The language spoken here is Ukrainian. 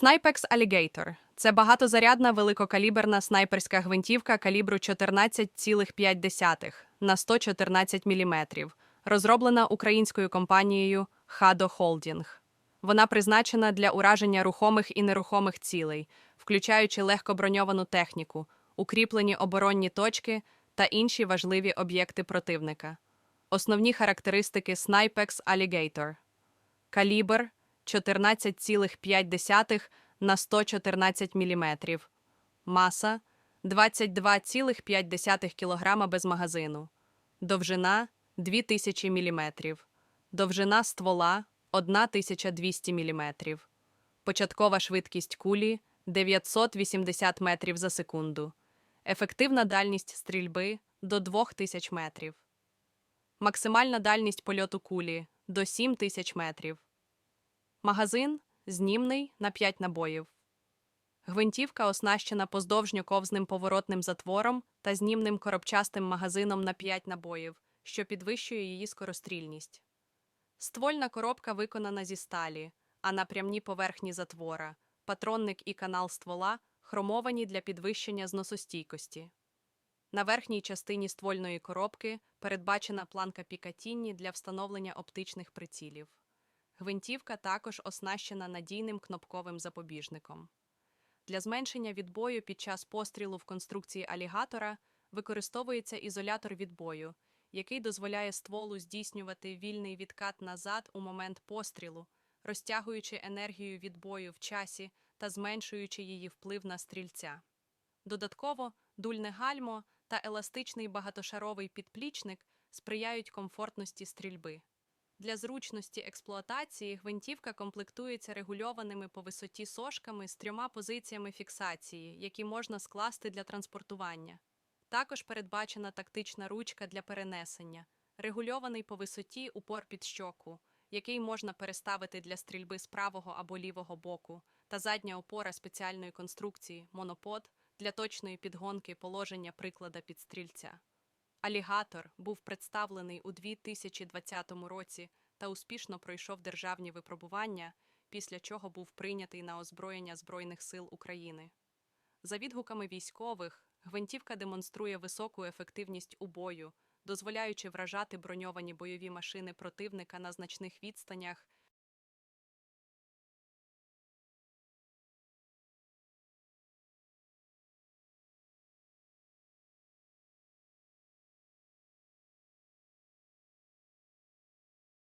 Snipex Alligator – це багатозарядна великокаліберна снайперська гвинтівка калібру 14,5 на 114 мм, розроблена українською компанією Hado Holding. Вона призначена для ураження рухомих і нерухомих цілей, включаючи легкоброньовану техніку, укріплені оборонні точки та інші важливі об'єкти противника. Основні характеристики Snipex Alligator – калібр 14,5 на 114 мм, маса 22,5 кг без магазину, довжина 2000 мм, довжина ствола 1200 мм, початкова швидкість кулі 980 метрів за секунду, ефективна дальність стрільби до 2000 метрів, максимальна дальність польоту кулі до 7000 метрів. Магазин знімний на 5 набоїв. Гвинтівка оснащена поздовжньо-ковзним поворотним затвором та знімним коробчастим магазином на 5 набоїв, що підвищує її скорострільність. Ствольна коробка виконана зі сталі, а напрямні поверхні затвора, патронник і канал ствола хромовані для підвищення зносостійкості. На верхній частині ствольної коробки передбачена планка Пікатінні для встановлення оптичних прицілів. Гвинтівка також оснащена надійним кнопковим запобіжником. Для зменшення відбою під час пострілу в конструкції алігатора використовується ізолятор відбою, який дозволяє стволу здійснювати вільний відкат назад у момент пострілу, розтягуючи енергію відбою в часі та зменшуючи її вплив на стрільця. Додатково, дульне гальмо та еластичний багатошаровий підплічник сприяють комфортності стрільби. Для зручності експлуатації гвинтівка комплектується регульованими по висоті сошками з трьома позиціями фіксації, які можна скласти для транспортування. Також передбачена тактична ручка для перенесення, регульований по висоті упор під щоку, який можна переставити для стрільби з правого або лівого боку, та задня опора спеціальної конструкції монопод для точної підгонки положення приклада під стрільця. Алігатор був представлений у 2020 році та успішно пройшов державні випробування, після чого був прийнятий на озброєння Збройних сил України. За відгуками військових, гвинтівка демонструє високу ефективність у бою, дозволяючи вражати броньовані бойові машини противника на значних відстанях